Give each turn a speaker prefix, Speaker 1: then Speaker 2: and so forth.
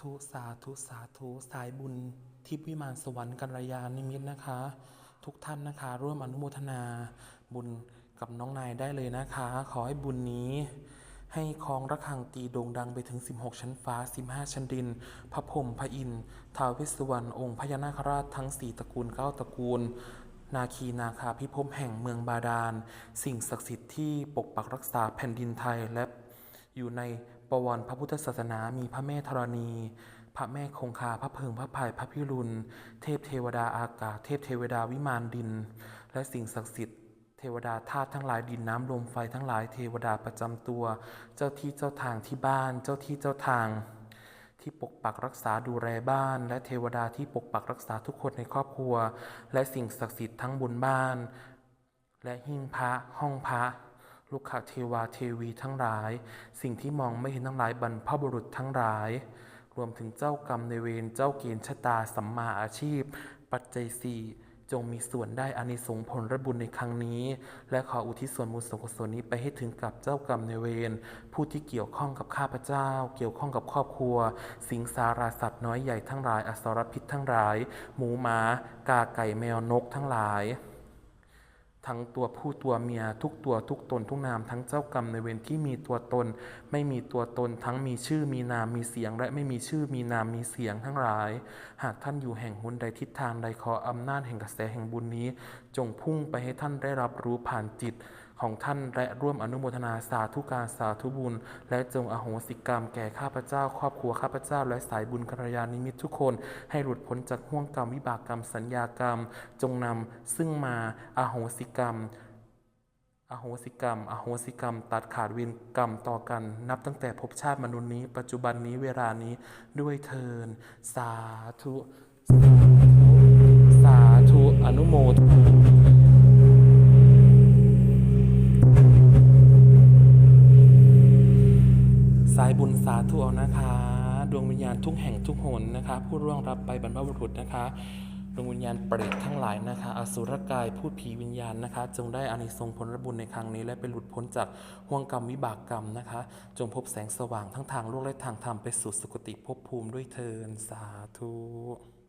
Speaker 1: ธุสาธุสาธุสายบุญทิพวิมานสวรรค์กัลยาณิมิตนะคะ ทุกท่านนะคะ ร่วมอนุโมทนาบุญกับน้องนายได้เลยนะคะ ขอให้บุญนี้ ให้คลองระฆังตีโด่งดังไปถึง 16 ชั้นฟ้า 15 ชั้นดิน พระพรหมพระอินทร์ท้าวเวสสุวรรณองค์พญานาคราชทั้ง 4 ตระกูล 9 ตระกูลนาคีนาคาพิภพแห่งเมืองบาดาล สิ่งศักดิ์สิทธิ์ที่ปกปักรักษาแผ่นดินไทยและ อยู่ในประวัติพระพุทธศาสนามีพระแม่ธรณี พระแม่คงคา พระเพิง พระพาย พระพิรุณ เทพเทวดาอากาศ เทพเทวดาวิมานดิน และสิ่งศักดิ์สิทธิ์ เทวดาธาตุทั้งหลายดินน้ำลมไฟทั้งหลายเทวดาประจำตัว เจ้าที่เจ้าทางที่บ้าน เจ้าที่เจ้าทาง ที่ปกปักรักษาดูแลบ้าน และเทวดาที่ปกปักรักษาทุกคนในครอบครัว และสิ่งศักดิ์สิทธิ์ทั้งบนบ้าน และหิ้งพระห้องพระ ลูกขเทวาเทวีทั้งหลาย สิ่งที่มองไม่เห็นทั้งหลายบรรพบุรุษทั้งหลาย รวมถึงเจ้ากรรมในเวรเจ้าเกณฑ์ชะตาสัมมาอาชีพ ปัจจัยสี่จงมีส่วนได้อานิสงส์ผลระบุญในครั้งนี้ และขออุทิศส่วนบุญส่วนกุศลนี้ไปให้ถึงกับเจ้ากรรมในเวรผู้ที่เกี่ยวข้องกับข้าพเจ้า เกี่ยวข้องกับครอบครัว สิงสาราสัตว์น้อยใหญ่ทั้งหลายอสรพิษทั้งหลาย หมูหมากาไก่แมวนกทั้งหลาย ทั้งตัวผู้ตัวเมียทุกตัวทุกตนทุกนาม ทั้งเจ้ากรรมในเวรที่มีตัวตน ไม่มีตัวตน ทั้งมีชื่อมีนามมีเสียง และไม่มีชื่อมีนามมีเสียงทั้งหลาย หากท่านอยู่แห่งหุนใดทิศทางใดขออำนาจแห่งกระแสแห่งบุญนี้ จงพุ่งไปให้ท่านได้รับรู้ผ่านจิต ของท่านและร่วมอนุโมทนาสาธุการสาธุบุญ และจงอโหสิกรรมแก่ข้าพเจ้า ครอบครัวข้าพเจ้า และสายบุญกัลยาณมิตทุกคน ให้หลุดพ้นจากห่วงกรรมวิบากกรรมสัญญากรรม จงนำซึ่งมาอโหสิกรรมอโหสิกรรม อโหสิกรรม ตัดขาดเวรกรรมต่อกัน นับตั้งแต่ภพชาติมนุษย์นี้ ปัจจุบันนี้เวลานี้ด้วยเทิน สาธุ บุญสาธุเอานะคะ ดวงวิญญาณทุกแห่งทุกหนนะคะ ผู้ร่วงรับไปบรรพบุรุษนะคะ ดวงวิญญาณเปรตทั้งหลายนะคะ อสุรกายผู้ผีวิญญาณนะคะ จงได้อานิสงส์ผลบุญในครั้งนี้ และไปหลุดพ้นจากห่วงกรรมวิบากกรรมนะคะ จงพบแสงสว่างทั้งทางโลกและทางธรรมไปสู่สุคติภพภูมิด้วยเทินสาธุ